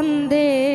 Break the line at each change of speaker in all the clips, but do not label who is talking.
কান্দে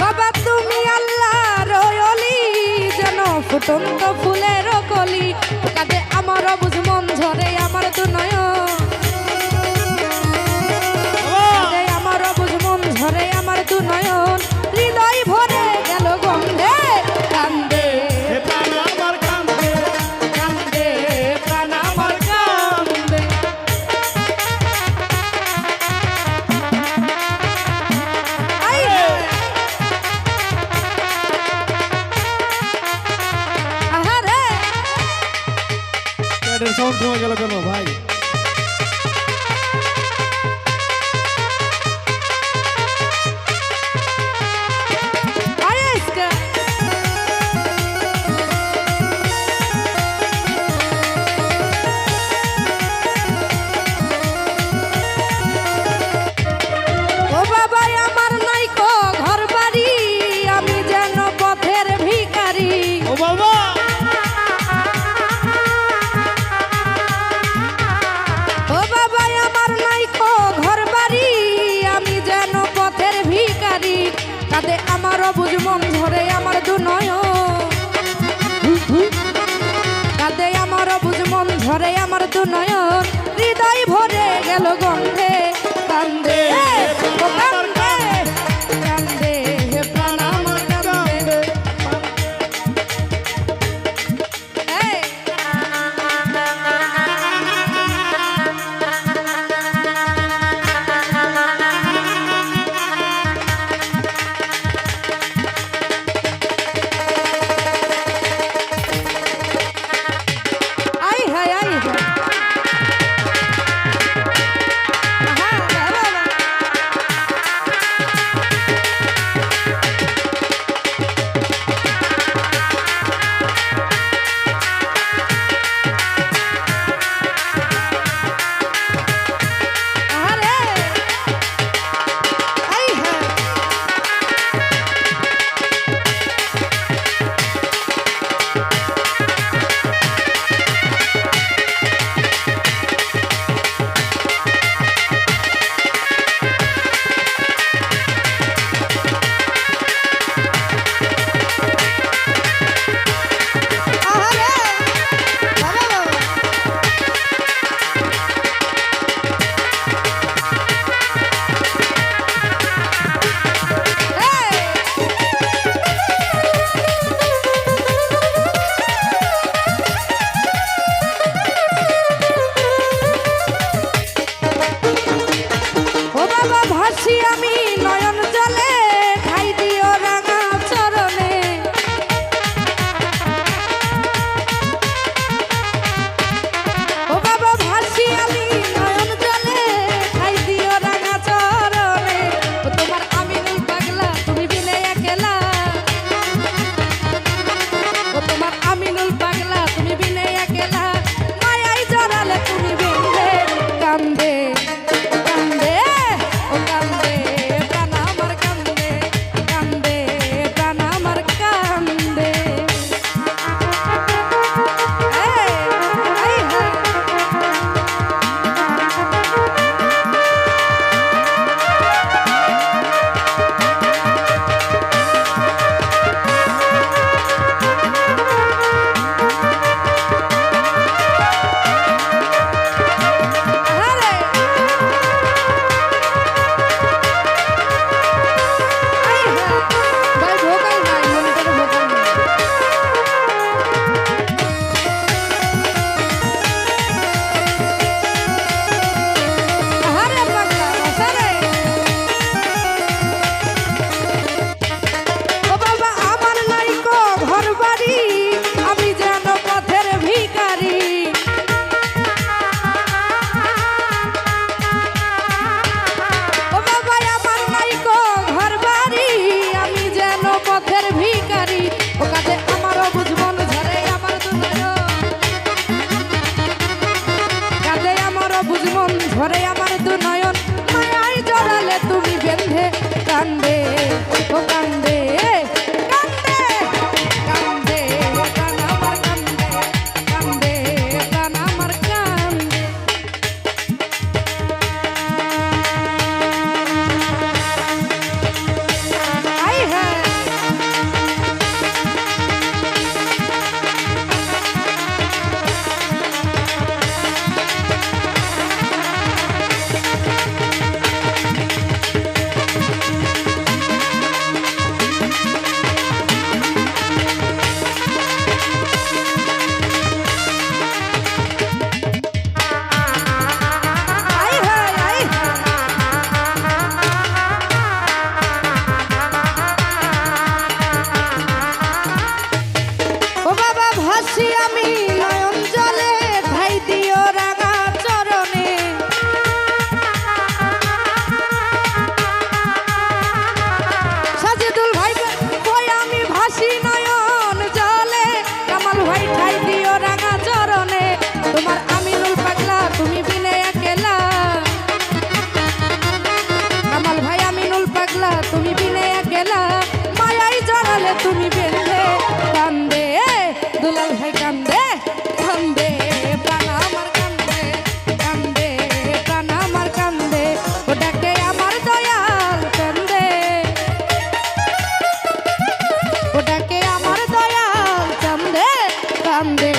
বাবা তুমি আল্লাহ রয়লি যেন ফুটন্ত ফুল campeão, aquela não. কান্দে
কান্দে
কান্দে, প্রাণ আমার কান্দে কান্দে আমার কান্দে, ও আমার দয়াল কান্দে। ও আমার দয়াল কান্দে কান্দে